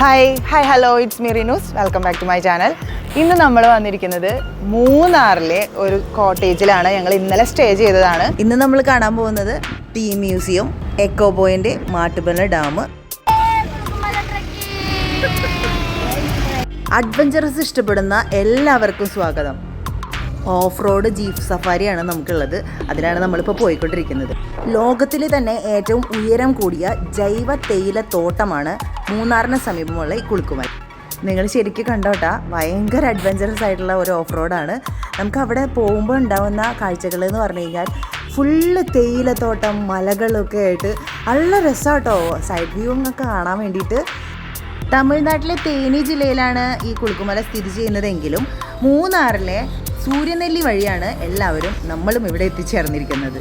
Hi hi hello it's me Rinoos welcome back to my channel ഇന്ന് നമ്മൾ വന്നിരിക്കുന്നത് മൂന്നാറിലെ ഒരു കോട്ടേജിലാണ്. ഞങ്ങൾ ഇന്നലെ സ്റ്റേ ചെയ്തതാണ്. ഇന്ന് നമ്മൾ കാണാൻ പോകുന്നത് tea museum echo point മാട്ടുപന dam. Adventurous ഇഷ്ടപ്പെടുന്ന എല്ലാവർക്കും സ്വാഗതം. ഓഫ് റോഡ് ജീപ്പ് സഫാരിയാണ് നമുക്കുള്ളത്. അതിലാണ് നമ്മളിപ്പോൾ പോയിക്കൊണ്ടിരിക്കുന്നത്. ലോകത്തിലെ തന്നെ ഏറ്റവും ഉയരം കൂടിയ ജൈവ തേയില തോട്ടമാണ് മൂന്നാറിന് സമീപമുള്ള ഈ കുളുക്കുമൽ നിങ്ങൾ ശരിക്കും കണ്ടോട്ടാ ഭയങ്കര അഡ്വഞ്ചറസ് ആയിട്ടുള്ള ഒരു ഓഫ് റോഡാണ് നമുക്ക് അവിടെ പോകുമ്പോൾ ഉണ്ടാവുന്ന കാഴ്ചകൾ എന്ന് പറഞ്ഞു കഴിഞ്ഞാൽ ഫുള്ള് തേയിലത്തോട്ടം മലകളൊക്കെ ആയിട്ട് നല്ല രസമാട്ടോ സൈഡ് വ്യൂ കാണാൻ വേണ്ടിയിട്ട്. തമിഴ്നാട്ടിലെ തേനി ജില്ലയിലാണ് ഈ കുളുക്കുമല സ്ഥിതി ചെയ്യുന്നതെങ്കിലും മൂന്നാറിലെ സൂര്യനെല്ലി വഴിയാണ് എല്ലാവരും നമ്മളും ഇവിടെ എത്തിച്ചേർന്നിരിക്കുന്നത്.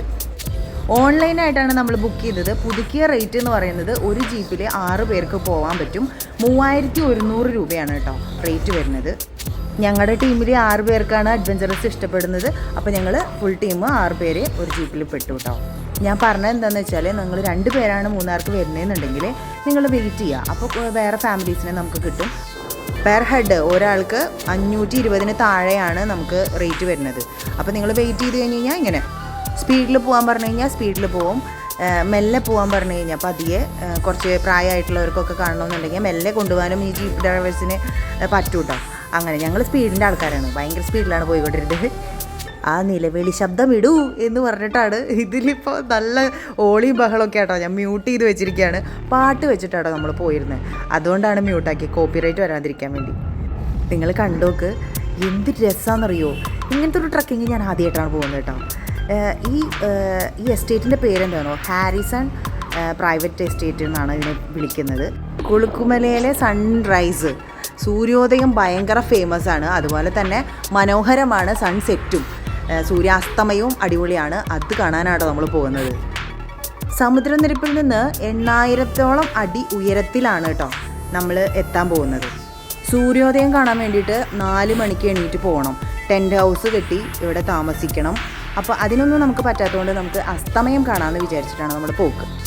ഓൺലൈനായിട്ടാണ് നമ്മൾ ബുക്ക് ചെയ്തത്. പുതുക്കിയ റേറ്റ് എന്ന് പറയുന്നത് ഒരു ജീപ്പിൽ ആറ് പേർക്ക് പോകാൻ പറ്റും. മൂവായിരത്തി ഒരുന്നൂറ് രൂപയാണ് കേട്ടോ റേറ്റ് വരുന്നത്. ഞങ്ങളുടെ ടീമിൽ ആറ് പേർക്കാണ് അഡ്വഞ്ചറസ് ഇഷ്ടപ്പെടുന്നത്. അപ്പോൾ ഞങ്ങൾ ഫുൾ ടീം ആറ് പേരെ ഒരു ജീപ്പിൽ പെട്ടു കേട്ടോ. ഞാൻ പറഞ്ഞത് എന്താണെന്ന് വെച്ചാൽ നിങ്ങൾ രണ്ട് പേരാണ് മൂന്നാർക്ക് വരുന്നതെന്നുണ്ടെങ്കിൽ നിങ്ങൾ വെയിറ്റ് ചെയ്യുക അപ്പോൾ വേറെ ഫാമിലീസിനെ നമുക്ക് കിട്ടും. പെർ ഹെഡ് ഒരാൾക്ക് അഞ്ഞൂറ്റി ഇരുപതിന് താഴെയാണ് നമുക്ക് റേറ്റ് വരുന്നത്. അപ്പോൾ നിങ്ങൾ വെയിറ്റ് ചെയ്ത് കഴിഞ്ഞ് കഴിഞ്ഞാൽ ഇങ്ങനെ സ്പീഡിൽ പോകാൻ പറഞ്ഞു കഴിഞ്ഞാൽ സ്പീഡിൽ പോവും. മെല്ലെ പോകാൻ പറഞ്ഞു കഴിഞ്ഞാൽ പതിയെ കുറച്ച് പ്രായമായിട്ടുള്ളവർക്കൊക്കെ കാണണമെന്നുണ്ടെങ്കിൽ മെല്ലെ കൊണ്ടുപോകാനും ഈ ജീപ്പ് ഡ്രൈവേഴ്സിന് പറ്റൂട്ടോ. അങ്ങനെ ഞങ്ങൾ സ്പീഡിന്റെ ആൾക്കാരാണ്. ഭയങ്കര സ്പീഡിലാണ് പോയിക്കൊണ്ടിരുന്നത്. ആ നിലവിളി ശബ്ദം ഇടൂ എന്ന് പറഞ്ഞിട്ടാണ് ഇതിലിപ്പോൾ നല്ല ഓളി ബഹളമൊക്കെ ആട്ടോ ഞാൻ മ്യൂട്ട് ചെയ്ത് വെച്ചിരിക്കുകയാണ് പാട്ട് വെച്ചിട്ടാട്ടോ നമ്മൾ പോയിരുന്നത് അതുകൊണ്ടാണ് മ്യൂട്ടാക്കി കോപ്പിറൈറ്റ് വരാതിരിക്കാൻ വേണ്ടി. നിങ്ങൾ കണ്ടോക്ക്. എന്ത് രസമാണെന്നറിയോ ഇങ്ങനത്തെ ഒരു ട്രക്കിങ് ഞാൻ ആദ്യമായിട്ടാണ് പോകുന്നത് കേട്ടോ. ഈ ഈ എസ്റ്റേറ്റിന്റെ പേരെന്താണോ ഹാരിസൺ പ്രൈവറ്റ് എസ്റ്റേറ്റ് എന്നാണ് ഇതിനെ വിളിക്കുന്നത്. കുളുക്കുമലയിലെ സൺറൈസ്. സൂര്യോദയം ഭയങ്കര ഫേമസ് ആണ് അതുപോലെ തന്നെ മനോഹരമാണ് സൺസെറ്റും. സൂര്യാസ്തമയവും അടിപൊളിയാണ്. അത് കാണാനാണ് നമ്മൾ പോകുന്നത്. സമുദ്രനിരപ്പിൽ നിന്ന് എണ്ണായിരത്തോളം അടി ഉയരത്തിലാണ് കേട്ടോ നമ്മൾ എത്താൻ പോകുന്നത്. സൂര്യോദയം കാണാൻ വേണ്ടിയിട്ട് നാല് മണിക്ക് എണീറ്റ് പോകണം. ടെന്റ് ഹൗസ് കെട്ടി ഇവിടെ താമസിക്കണം. അപ്പോൾ അതിനൊന്നും നമുക്ക് പറ്റാത്തതുകൊണ്ട് നമുക്ക് അസ്തമയം കാണാമെന്ന് വിചാരിച്ചിട്ടാണ് നമ്മൾ പോക്ക്.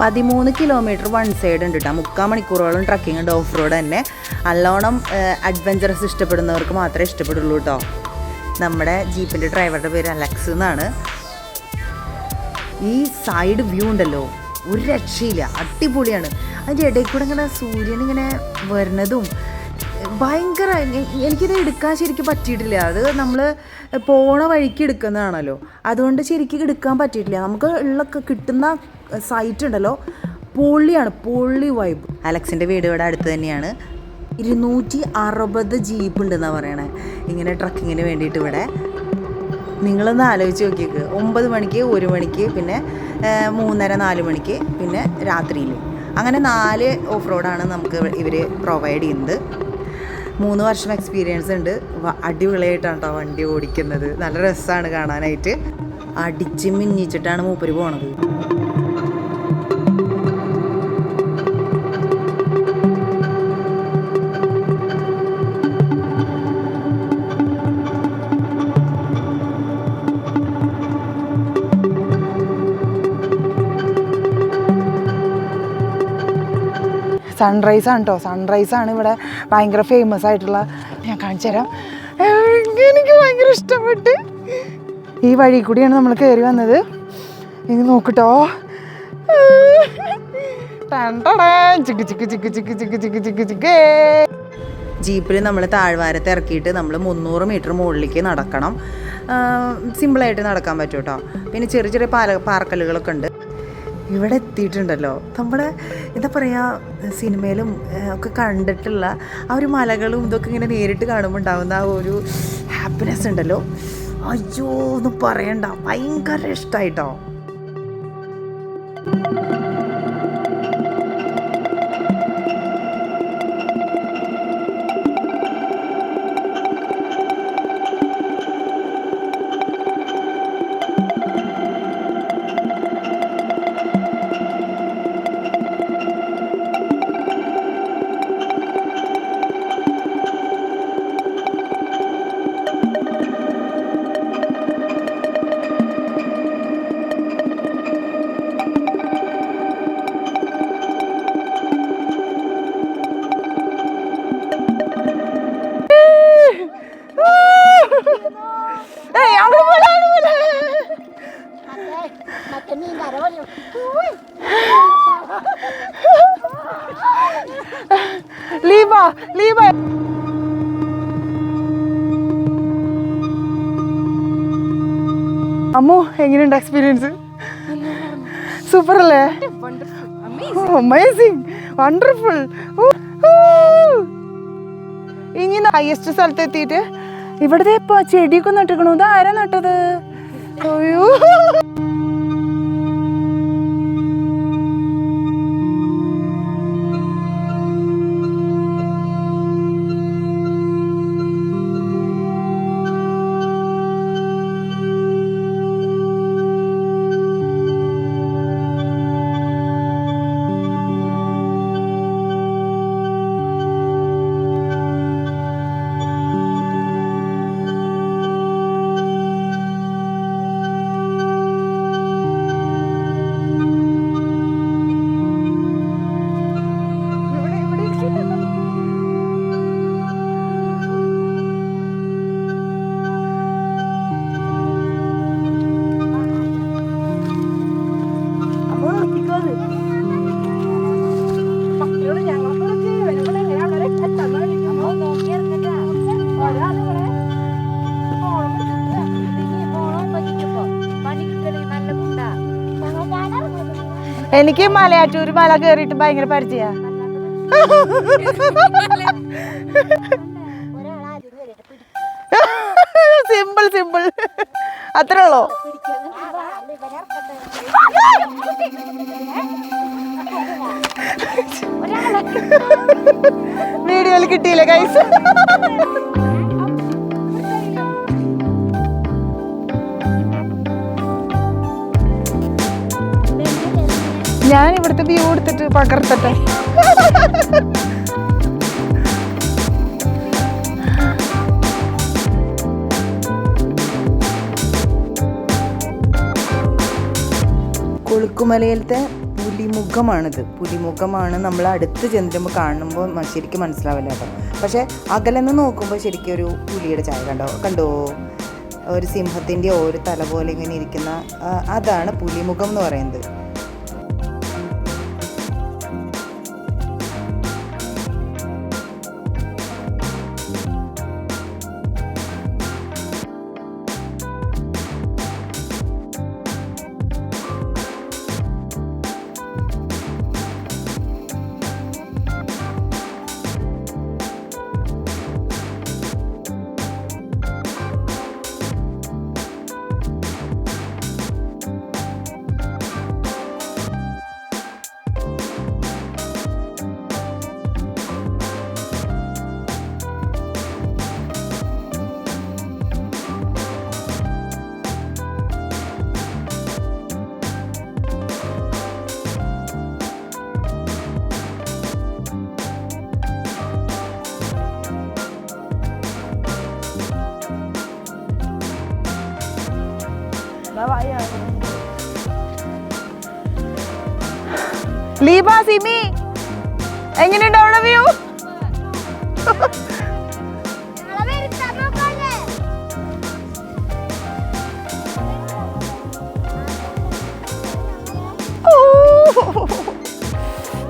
പതിമൂന്ന് കിലോമീറ്റർ വൺ സൈഡ് ഉണ്ട് കേട്ടോ മുക്കാൽ മണിക്കൂറോളം ട്രക്കിംഗ് ഉണ്ട്. ഓഫ് റോഡ് തന്നെ. നല്ലോണം അഡ്വഞ്ചറസ് ഇഷ്ടപ്പെടുന്നവർക്ക് മാത്രമേ ഇഷ്ടപ്പെടുള്ളൂ കേട്ടോ നമ്മുടെ ജീപ്പിന്റെ ഡ്രൈവറുടെ പേര് അലക്സ് എന്നാണ്. ഈ സൈഡ് വ്യൂ ഉണ്ടല്ലോ. ഒരു രക്ഷയില്ല. അടിപൊളിയാണ്. അതിന്റെ ഇടയിൽ കൂടെ ഇങ്ങനെ സൂര്യൻ ഇങ്ങനെ വരുന്നതും ഭയങ്കര എനിക്കിത് എടുക്കാൻ ശരിക്കും പറ്റിയിട്ടില്ല. അത് നമ്മൾ പോണ വഴിക്ക് എടുക്കുന്നതാണല്ലോ. അതുകൊണ്ട് ശരിക്കും എടുക്കാൻ പറ്റിയിട്ടില്ല. നമുക്ക് ഉള്ള കിട്ടുന്ന സൈറ്റ് ഉണ്ടല്ലോ. പൊള്ളിയാണ് പൊള്ളി വൈബ് അലക്സിന്റെ വീട് ഇവിടെ അടുത്ത് തന്നെയാണ്. ഇരുന്നൂറ്റി അറുപത് ജീപ്പ് ഉണ്ടെന്നാണ് പറയണേ. ഇങ്ങനെ ട്രക്കിങ്ങിന് വേണ്ടിയിട്ട് ഇവിടെ. നിങ്ങളൊന്ന് ആലോചിച്ച് നോക്കിയേക്ക്. ഒമ്പത് മണിക്ക് ഒരു മണിക്ക് പിന്നെ മൂന്നര നാല് മണിക്ക് പിന്നെ രാത്രിയിൽ അങ്ങനെ നാല് ഓഫ് റോഡാണ് നമുക്ക് ഇവർ പ്രൊവൈഡ് ചെയ്യുന്നത്. മൂന്ന് വർഷം എക്സ്പീരിയൻസ് ഉണ്ട്. അടിപൊളിയായിട്ടാണ് കേട്ടോ വണ്ടി ഓടിക്കുന്നത്. നല്ല രസമാണ് കാണാനായിട്ട്. അടിച്ച് മിന്നിച്ചിട്ടാണ് മൂപ്പര് പോണത്. സൺറൈസ് ആണ് കേട്ടോ സൺറൈസ് ആണ് ഇവിടെ ഭയങ്കര ഫേമസ് ആയിട്ടുള്ള. ഞാൻ കാണിച്ചു തരാം. എനിക്ക് ഭയങ്കര ഇഷ്ടപ്പെട്ട്. ഈ വഴി കൂടിയാണ് നമ്മൾ കയറി വന്നത്. ഇനി നോക്കട്ടോ. ജീപ്പിൽ നമ്മൾ താഴ്വാരത്ത് ഇറക്കിയിട്ട് നമ്മൾ മുന്നൂറ് മീറ്റർ മുകളിലേക്ക് നടക്കണം. സിമ്പിളായിട്ട് നടക്കാൻ പറ്റും കേട്ടോ പിന്നെ ചെറിയ ചെറിയ പാല പാർക്കലുകളൊക്കെ ഉണ്ട്. ഇവിടെ എത്തിയിട്ടുണ്ടല്ലോ. നമ്മുടെ എന്താ പറയുക സിനിമയിലും ഒക്കെ കണ്ടിട്ടുള്ള ആ ഒരു മലകളും ഇതൊക്കെ ഇങ്ങനെ നേരിട്ട് കാണുമ്പോൾ ഉണ്ടാകുന്ന ആ ഒരു ഹാപ്പിനെസ് ഉണ്ടല്ലോ. അയ്യോ ഒന്നും പറയണ്ട. ഭയങ്കര ഇഷ്ടമായിട്ടോ ലീബ അമ്മോ എങ്ങനെയുണ്ട് എക്സ്പീരിയൻസ് സൂപ്പർ അല്ലേ അമേസിങ് വണ്ടർഫുൾ ഇങ്ങനെ ഹയസ്റ്റ് സ്ഥലത്ത് എത്തിയിട്ട് ഇവിടുത്തെ ഇപ്പൊ ചെടിയൊക്കെ നട്ടിക്കണു ഇത് ആരാ നട്ടത്? അയ്യോ. എനിക്ക് മലയാറ്റൂർ മല കയറിയിട്ട് ഭയങ്കര പരിചയ. Simple simple. അത്രേ ഉള്ളോ? വീഡിയോയിൽ കിട്ടിയില്ല കൈസ് ഞാൻ ഇവിടുത്തെ വ്യൂ എടുത്തിട്ട് പകർത്തട്ടെ? കൊളുക്കുമലയിലത്തെ പുലിമുഖമാണിത്. പുലിമുഖമാണ് നമ്മൾ അടുത്ത് ചെന്നിട്ടുമ്പോൾ കാണുമ്പോൾ ശരിക്കും മനസ്സിലാവില്ല കേട്ടോ. പക്ഷേ അകലെന്ന് നോക്കുമ്പോൾ ശരിക്കും ഒരു പുലിയുടെ ചായ കണ്ടോ? കണ്ടോ? ഒരു സിംഹത്തിന്റെ ഒരു തല പോലെ ഇങ്ങനെ ഇരിക്കുന്ന അതാണ് പുലിമുഖം എന്ന് പറയുന്നത്. ലീബ സിമി. എങ്ങനെയുണ്ട് അവിടെ വ്യൂ?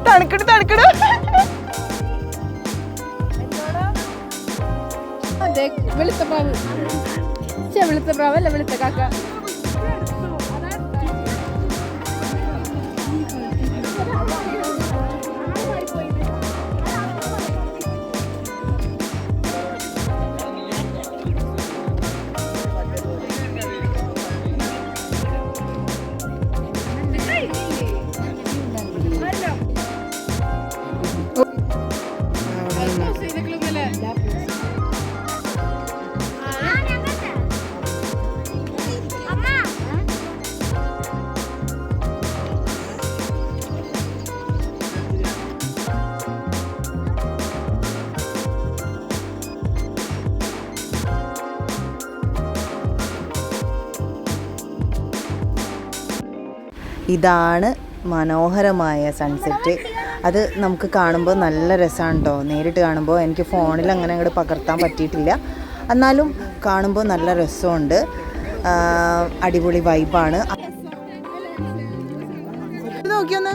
തണുക്കട് തണുക്കട്. വെളുത്ത പ്രാവ് വെളുത്ത പ്രാവല്ല വെളുത്ത കാക്ക. ഇതാണ് മനോഹരമായ സൺസെറ്റ് അത് നമുക്ക് കാണുമ്പോൾ നല്ല രസമാണ് കേട്ടോ നേരിട്ട് കാണുമ്പോൾ എനിക്ക് ഫോണിൽ അങ്ങനെ അങ്ങോട്ട് പകർത്താൻ പറ്റിയിട്ടില്ല. എന്നാലും കാണുമ്പോൾ നല്ല രസമുണ്ട്. അടിപൊളി വൈബാണ് നോക്കിയൊന്ന്.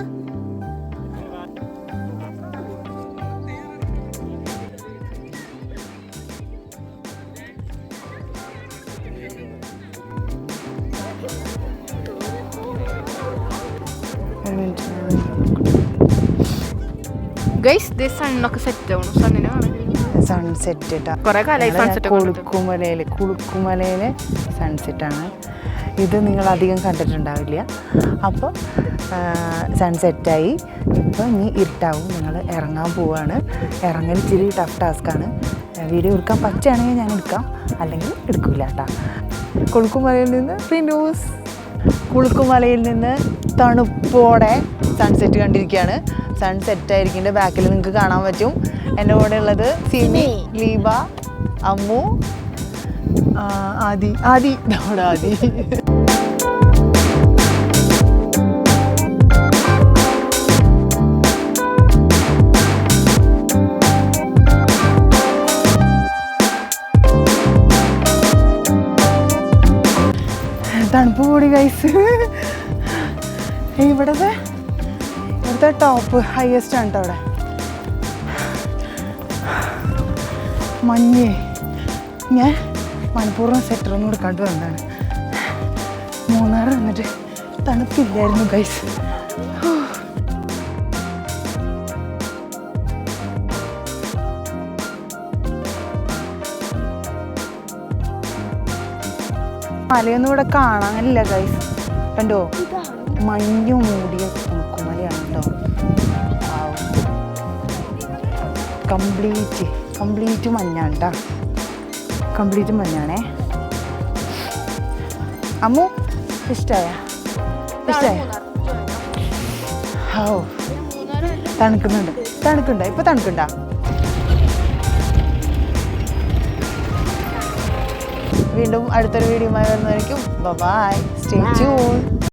സൺസെറ്റ് കുളുക്കുമലയിൽ കുളുക്കുമലയിലെ സൺസെറ്റാണ് ഇത് നിങ്ങൾ അധികം കണ്ടിട്ടുണ്ടാവില്ല. അപ്പോൾ സൺസെറ്റായി ഇപ്പോൾ ഇനി ഇരുട്ടാവും. നിങ്ങൾ ഇറങ്ങാൻ പോവാണ്. ഇറങ്ങൽ ഇച്ചിരി ടഫ് ടാസ്ക്കാണ് വീഡിയോ എടുക്കാൻ പറ്റുകയാണെങ്കിൽ ഞാൻ എടുക്കാം. അല്ലെങ്കിൽ എടുക്കില്ല കേട്ടോ കുളുക്കുമലയിൽ നിന്ന് റിന്യൂസ് കുളുക്കുമലയിൽ നിന്ന് തണുപ്പോടെ സൺസെറ്റ് കണ്ടിരിക്കുകയാണ്. സൺസെറ്റ് ആയിരിക്കും എന്റെ ബാക്കിൽ നിങ്ങൾക്ക് കാണാൻ പറ്റും. എന്റെ കൂടെ ഉള്ളത് സിമി. ലീബ അമ്മു ആദി. ആദി. നമ്മുടെ ആദി. തണുപ്പ് ഇവിടുത്തെ ഇവിടത്തെ ടോപ്പ് ഹയസ്റ്റ് ആണ് കേട്ടോ അവിടെ. മഞ്ഞ്. ഞാൻ മനഃപൂർവം സെറ്ററൊന്നും എടുക്കാണ്ട് വന്നതാണ്. മൂന്നാറ് വന്നിട്ട് തണുപ്പില്ലായിരുന്നു ഗൈസ് മലയൊന്നും ഇവിടെ കാണാനില്ല ഗൈസ് കണ്ടോ? മഞ്ഞു മൂടിയ കുണുക്കുമലയാണ് കേട്ടോ. കംപ്ലീറ്റ് കംപ്ലീറ്റ് മഞ്ഞാണ് കേട്ടോ കംപ്ലീറ്റ് മഞ്ഞാണേ. അമ്മു ഇഷ്ടമായ ഇഷ്ടമായ ഓ തണുക്കുന്നുണ്ട്. തണുക്കുണ്ടോ ഇപ്പൊ തണുക്കുണ്ടോ വീണ്ടും അടുത്തൊരു വീഡിയോ വരുന്നതായിരിക്കും. By stay tune